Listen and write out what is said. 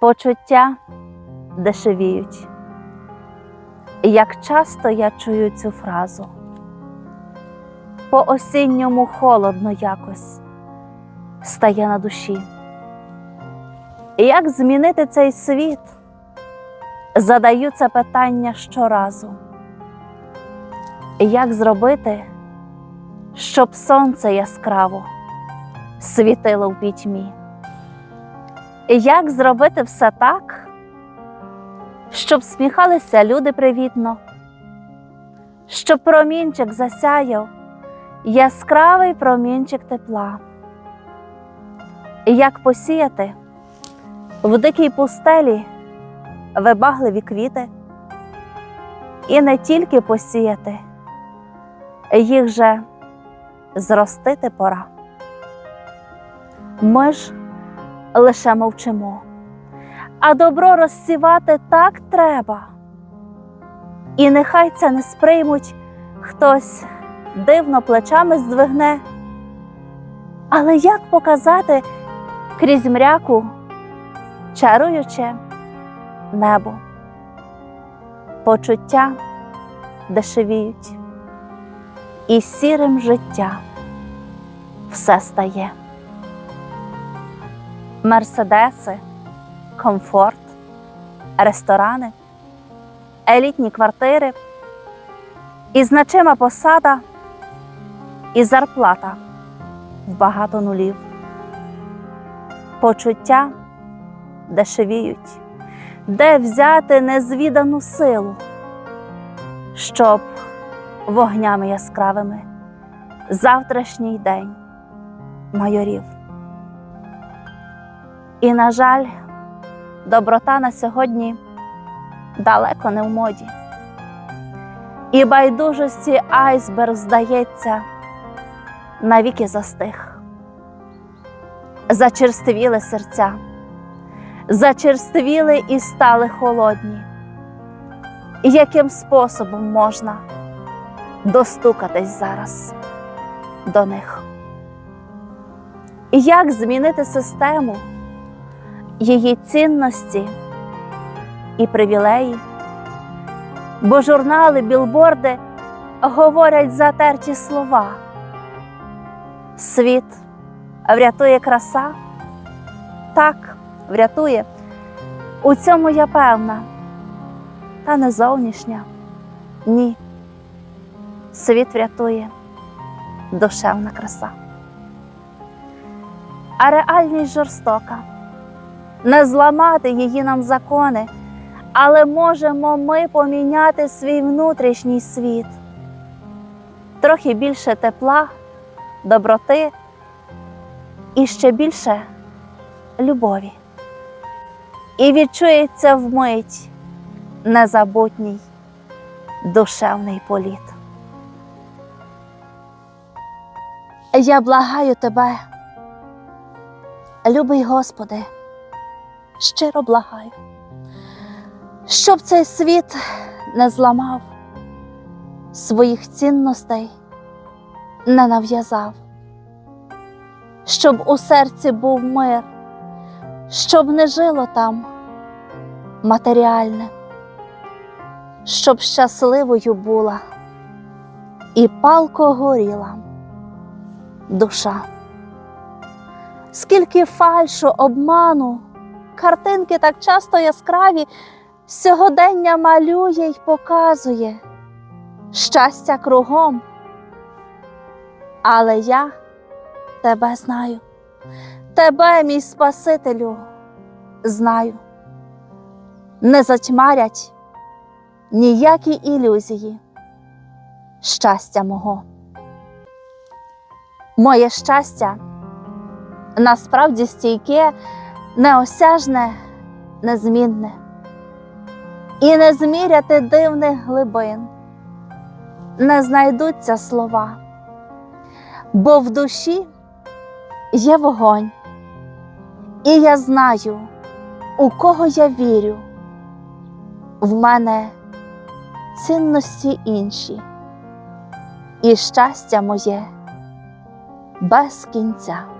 Почуття дешевіють. Як часто я чую цю фразу. По осінньому холодно якось стає на душі. Як змінити цей світ? Задаю це питання щоразу. Як зробити, щоб сонце яскраво світило в пітьмі? Як зробити все так, щоб сміхалися люди привітно, щоб промінчик засяяв яскравий промінчик тепла? Як посіяти в дикій пустелі вибагливі квіти? І не тільки посіяти, їх же зростити пора. Ми ж лише мовчимо, а добро розсівати так треба. І нехай це не сприймуть хтось дивно плечами здвигне. Але як показати крізь мряку чаруюче небо? Почуття дешевіють, і сірим життя все стає. Мерседеси, комфорт, ресторани, елітні квартири, і значима посада, і зарплата в багато нулів. Почуття дешевіють, де взяти незвідану силу, щоб вогнями яскравими завтрашній день майорів. І, на жаль, доброта на сьогодні далеко не в моді. І байдужості айсберг, здається, навіки застиг. Зачерствіли серця, зачерствіли і стали холодні. Яким способом можна достукатись зараз до них? Як змінити систему? Її цінності і привілеї, бо журнали, білборди говорять затерті слова. Світ врятує краса, так, врятує. У цьому я певна, та не зовнішня. Ні. Світ врятує душевна краса. А реальність жорстока не зламати її нам закони, але можемо ми поміняти свій внутрішній світ. Трохи більше тепла, доброти і ще більше любові. І відчується вмить незабутній душевний політ. Я благаю тебе, любий Господи щиро благаю, щоб цей світ не зламав, своїх цінностей не нав'язав, щоб у серці був мир, щоб не жило там матеріальне, щоб щасливою була і палко горіла душа. Скільки фальшу, обману картинки так часто яскраві, сьогодення малює й показує щастя кругом. Але я тебе знаю, тебе, мій Спасителю, знаю, не затьмарять ніякі ілюзії щастя мого. Моє щастя насправді стійке неосяжне, незмінне, і не зміряти дивних глибин, не знайдуться слова, бо в душі є вогонь, і я знаю, у кого я вірю, в мене цінності інші, і щастя моє без кінця.